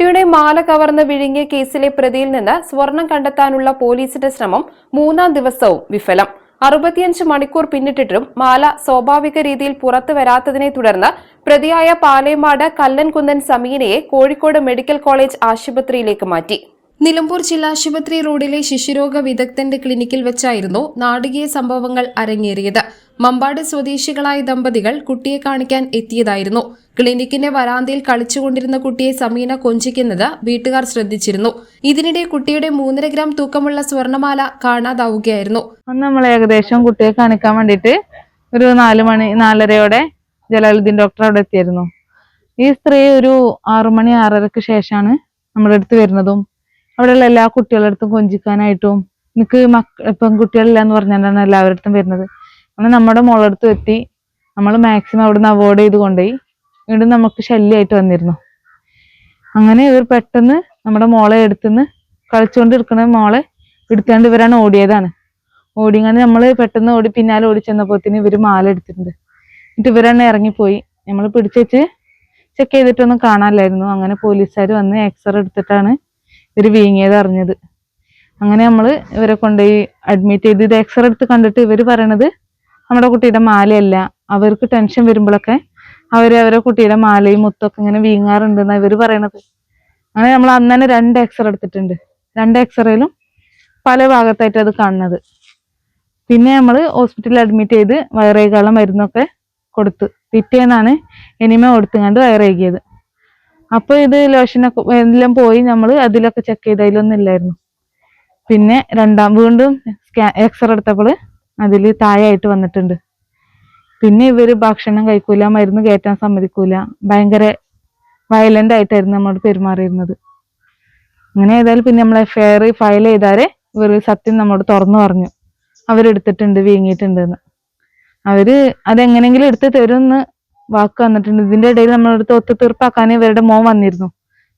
കുട്ടിയുടെ മാല കവർന്ന് വിഴുങ്ങിയ കേസിലെ പ്രതിയിൽ നിന്ന് സ്വർണം കണ്ടെത്താനുള്ള പോലീസിന്റെ ശ്രമം മൂന്നാം ദിവസവും വിഫലം. അറുപത്തിയഞ്ച് മണിക്കൂർ പിന്നിട്ടിട്ടും മാല സ്വാഭാവിക രീതിയിൽ പുറത്തു വരാത്തതിനെ തുടർന്ന് പ്രതിയായ പാലേമാട് കല്ലൻകുന്നൻ സമീനയെ കോഴിക്കോട് മെഡിക്കൽ കോളേജ് ആശുപത്രിയിലേക്ക് മാറ്റി. നിലമ്പൂർ ജില്ലാശുപത്രി റോഡിലെ ശിശുരോഗ വിദഗ്ധന്റെ ക്ലിനിക്കിൽ വെച്ചായിരുന്നു നാടകീയ സംഭവങ്ങൾ അരങ്ങേറിയത്. മമ്പാട് സ്വദേശികളായ ദമ്പതികൾ കുട്ടിയെ കാണിക്കാൻ എത്തിയതായിരുന്നു. ക്ലിനിക്കിന്റെ വരാന്തയിൽ കളിച്ചുകൊണ്ടിരുന്ന കുട്ടിയെ സമീന കൊഞ്ചിക്കുന്നത് വീട്ടുകാർ ശ്രദ്ധിച്ചിരുന്നു. ഇതിനിടെ കുട്ടിയുടെ മൂന്നര ഗ്രാം തൂക്കമുള്ള സ്വർണമാല കാണാതാവുകയായിരുന്നു. നമ്മൾ ഏകദേശം കുട്ടിയെ കാണിക്കാൻ വേണ്ടിട്ട് ഒരു നാല് മണി നാലരയോടെ ജലാലുദ്ദീൻ ഡോക്ടർ അവിടെ എത്തിയിരുന്നു. ഈ സ്ത്രീ ഒരു ആറുമണി ആറരക്ക് ശേഷമാണ് നമ്മുടെ അടുത്ത് വരുന്നതും അവിടെയുള്ള എല്ലാ കുട്ടികളുടെ അടുത്തും കൊഞ്ചിക്കാനായിട്ടും എനിക്ക് മക്ക പെൺകുട്ടികളില്ല എന്ന് പറഞ്ഞാലാണ് എല്ലാവരുടെ അടുത്തും വരുന്നത്. അങ്ങനെ നമ്മുടെ മോളടുത്ത് എത്തി നമ്മൾ മാക്സിമം നിന്ന് അവോയ്ഡ് ചെയ്ത് കൊണ്ടുപോയി വീണ്ടും നമുക്ക് ശല്യമായിട്ട് വന്നിരുന്നു. അങ്ങനെ ഇവർ പെട്ടെന്ന് നമ്മുടെ മോളെ എടുത്തുനിന്ന് കളിച്ചുകൊണ്ടിരിക്കുന്ന മോളെ എടുത്താണ്ട് ഇവരാണ് ഓടിയതാണ്. ഓടിയങ്ങനെ നമ്മൾ പെട്ടെന്ന് ഓടി പിന്നാലെ ഓടി ചെന്നപ്പോത്തിന് ഇവർ മാല എടുത്തിട്ടുണ്ട്. എന്നിട്ട് ഇവരാണ് ഇറങ്ങിപ്പോയി. നമ്മൾ പിടിച്ചു വെച്ച് ചെക്ക് ചെയ്തിട്ടൊന്നും കാണാനില്ലായിരുന്നു. അങ്ങനെ പോലീസുകാർ വന്ന് എക്സ്റേ എടുത്തിട്ടാണ് ഇവർ വീങ്ങിയത് അറിഞ്ഞത്. അങ്ങനെ നമ്മൾ ഇവരെ കൊണ്ടുപോയി അഡ്മിറ്റ് ചെയ്ത് ഇത് എക്സ്റേ എടുത്ത് കണ്ടിട്ട് ഇവർ പറയണത് നമ്മുടെ കുട്ടിയുടെ മാലയല്ല. അവർക്ക് ടെൻഷൻ വരുമ്പോഴൊക്കെ അവർ അവരെ കുട്ടിയുടെ മാലയും മുത്തൊക്കെ ഇങ്ങനെ വീങ്ങാറുണ്ട് എന്നാണ് ഇവർ പറയണത്. അങ്ങനെ നമ്മൾ അന്ന് തന്നെ രണ്ട് എക്സ്റേ എടുത്തിട്ടുണ്ട്. രണ്ട് എക്സ്റേയിലും പല ഭാഗത്തായിട്ട് അത് കാണുന്നത്. പിന്നെ നമ്മൾ ഹോസ്പിറ്റലിൽ അഡ്മിറ്റ് ചെയ്ത് വയറേകാളം മരുന്നൊക്കെ കൊടുത്ത്. പിറ്റേന്നാണ് എനിമ കൊടുത്തുകൊണ്ട് വയറേകിയത്. അപ്പോൾ ഇത് ലോഷനൊക്കെ എല്ലാം പോയി നമ്മൾ അതിലൊക്കെ ചെക്ക് ചെയ്ത് അതിലൊന്നും ഇല്ലായിരുന്നു. പിന്നെ രണ്ടാം വീണ്ടും സ്കാ എക്സ്റേ എടുത്തപ്പോൾ അതിൽ തായായിട്ട് വന്നിട്ടുണ്ട്. പിന്നെ ഇവർ ഭക്ഷണം കഴിക്കൂല മരുന്ന് കയറ്റാൻ സമ്മതിക്കൂല. ഭയങ്കര വയലന്റ് ആയിട്ടായിരുന്നു നമ്മളോട് പെരുമാറിയിരുന്നത്. അങ്ങനെ ഏതായാലും പിന്നെ നമ്മൾ എഫ്ഐആർ ഫയൽ ചെയ്താരെ ഇവർ സത്യം നമ്മോട് തുറന്നു പറഞ്ഞു. അവരെടുത്തിട്ടുണ്ട് വീങ്ങിയിട്ടുണ്ട് എന്ന് അവർ അതെങ്ങനെങ്കിലും എടുത്ത് തരുമെന്ന് വാക്ക് വന്നിട്ടുണ്ട്. ഇതിന്റെ ഇടയിൽ നമ്മളടുത്ത് ഒത്തുതീർപ്പാക്കാൻ ഇവരുടെ മോൻ വന്നിരുന്നു.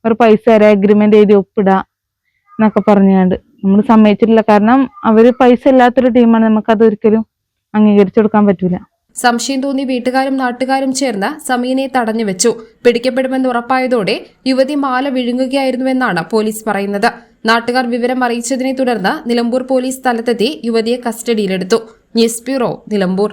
അവർ പൈസ തരാം അഗ്രിമെന്റ് എഴുതി ഒപ്പിടാ എന്നൊക്കെ പറഞ്ഞുകൊണ്ട്. നമ്മൾ സമ്മതിച്ചിട്ടില്ല. കാരണം അവർ പൈസ ഇല്ലാത്തൊരു ടീമാണ് നമുക്കത് ഒരിക്കലും അംഗീകരിച്ചു കൊടുക്കാൻ പറ്റൂല. സംശയം തോന്നി വീട്ടുകാരും നാട്ടുകാരും ചേർന്ന് സമീനെ തടഞ്ഞു വെച്ചു. പിടിക്കപ്പെടുമെന്ന് ഉറപ്പായതോടെ യുവതി മാല വിഴുങ്ങുകയായിരുന്നുവെന്നാണ് പോലീസ് പറയുന്നത്. നാട്ടുകാർ വിവരം അറിയിച്ചതിനെ തുടർന്ന് നിലമ്പൂർ പോലീസ് സ്ഥലത്തെത്തി യുവതിയെ കസ്റ്റഡിയിലെടുത്തു. News bureau Nilambur.